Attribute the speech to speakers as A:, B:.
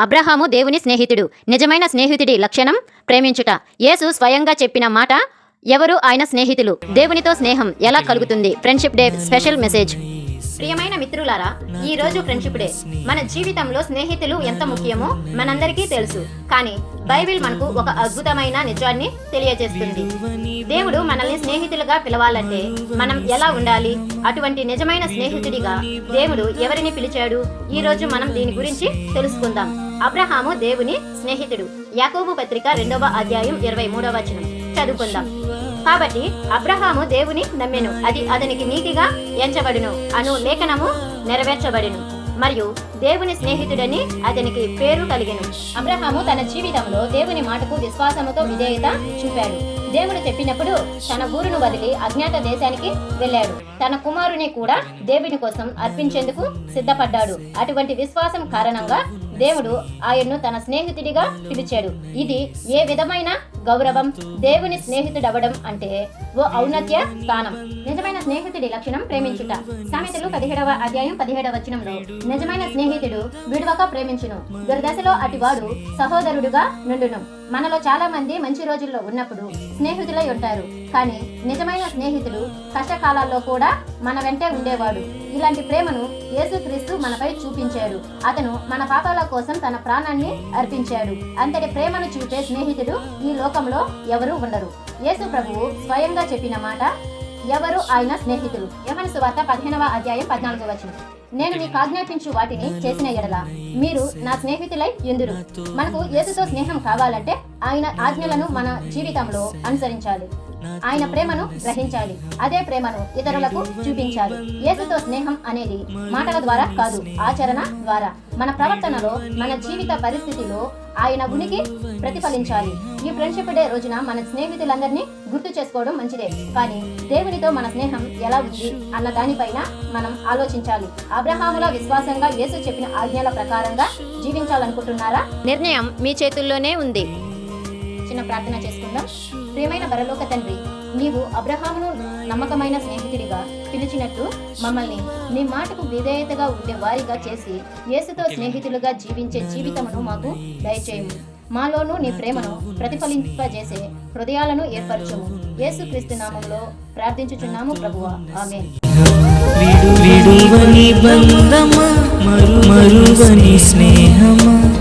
A: అబ్రహాము దేవుని స్నేహితుడు. నిజమైన స్నేహితుడి లక్షణం ప్రేమించుట. యేసు స్వయంగా చెప్పిన మాట ఎవరు ఆయన స్నేహితులు? దేవునితో స్నేహం ఎలా కలుగుతుంది? ఫ్రెండ్షిప్ డే స్పెషల్ మెసేజ్ ప్రియమైన మిత్రులారా ఈ రోజు ఫ్రెండ్షిప్ డే మన జీవితంలో స్నేహితులు ఎంత ముఖ్యమో మనందరికీ తెలుసు. కానీ బైబిల్ మనకు ఒక అద్భుతమైన నిజాన్ని తెలియజేస్తుంది. దేవుడు మనల్ని స్నేహితులుగా పిలవాలంటే మనం ఎలా ఉండాలి? అటువంటి నిజమైన స్నేహితుడిగా దేవుడు ఎవరిని పిలిచాడు? ఈ రోజు మనం దీని గురించి తెలుసుకుందాం. అబ్రహాము దేవుని స్నేహితుడు. యాకోబు పత్రిక రెండవ అధ్యాయం ఇరవై మూడవ వచనం. చదువుకుందాం. కాబట్టి అబ్రహాము దేవుని నమ్మెను. అది అతనికి నీతిగా ఎంచబడును. అను లేఖనము నెరవేర్చబడును. మరియు దేవుని స్నేహితుడని అతనికి పేరు కలిగెను. అబ్రహాము తన జీవితంలో దేవుని మాటకు విశ్వాసముతో విధేయత చూపాడు. దేవుడు చెప్పినప్పుడు తన ఊరును వదిలి అజ్ఞాత దేశానికి వెళ్ళాడు. తన కుమారుని కూడా దేవుని కోసం అర్పించేందుకు సిద్ధపడ్డాడు. అటువంటి విశ్వాసం కారణంగా దేవుడు ఆయన్ను తన స్నేహితుడిగా పిలిచాడు. ఇది ఏ విధమైన గౌరవం? దేవుని స్నేహితుడవడం అంటే ఓ ఔన్నత్య స్థానం. నిజమైన స్నేహితుడి లక్షణం ప్రేమించుట. సామెతలు పదిహేడవ అధ్యాయం పదిహేడవ వచనంలో నిజమైన స్నేహితుడు విడవక ప్రేమించును. దుర్దశలో అటివాడు సహోదరుడుగా నుండును. మనలో చాలా మంది మంచి రోజుల్లో ఉన్నప్పుడు స్నేహితులై ఉంటారు. కానీ నిజమైన స్నేహితుడు కష్టకాలాల్లో కూడా మన వెంటే ఉండేవాడు. ఇలాంటి ప్రేమను యేసుక్రీస్తు మనపై చూపించాడు. అతను మన పాపాల కోసం తన ప్రాణాన్ని అర్పించాడు. అంతటి ప్రేమను చూపే స్నేహితుడు ఈ లోకంలో ఎవరూ ఉండరు. యేసు ప్రభువు స్వయంగా చెప్పిన మాట ఎవరు ఆయన స్నేహితులు? యమన సువార్త పదిహేనవ అధ్యాయం పద్నాలుగు వచనం. నేను మీకు ఆజ్ఞాపించు వాటిని చేసిన ఎడల మీరు నా స్నేహితులై ఎందురు? మనకు యేసుతో స్నేహం కావాలంటే ఆయన ఆజ్ఞలను మన జీవితంలో అనుసరించాలి. ఆయన ప్రేమను గ్రహించాలి. అదే ప్రేమను ఇతరులకు చూపించాలి. యేసుతో స్నేహం అనేది మాటల ద్వారా కాదు ఆచరణ ద్వారా. మన ప్రవర్తనలో మన జీవిత పరిస్థితిలో ఆయన ఉనికి ప్రతిఫలించాలి. ఈ ఫ్రెండ్షిప్ డే రోజున మన స్నేహితులందరినీ గుర్తు చేసుకోవడం మంచిదే. కానీ దేవునితో మన స్నేహం ఎలా ఉంది అన్న దానిపైన మనం ఆలోచించాలి. అబ్రహాముల విశ్వాసంగా యేసు చెప్పిన ఆజ్ఞల ప్రకారంగా జీవించాలనుకుంటున్నారా? నిర్ణయం మీ చేతుల్లోనే ఉంది. చిన్న ప్రార్థన చేసుకుందాం. ప్రియమైన పరలోక తండ్రి నీవు అబ్రహామును నమ్మకమైన స్నేహితుడిగా పిలిచినట్టు మమ్మల్ని నీ మాటకు విధేయతగా ఉండే వారిగా చేసి యేసుతో స్నేహితులుగా జీవించే జీవితమును మాకు దయచేయము. మాలోనూ నీ ప్రేమను ప్రతిఫలింపజేసే హృదయాలను ఏర్పరచుము. యేసుక్రీస్తు నామంలో ప్రార్థించుచున్నాము ప్రభువా. ఆమె
B: మరువని స్నేహమా?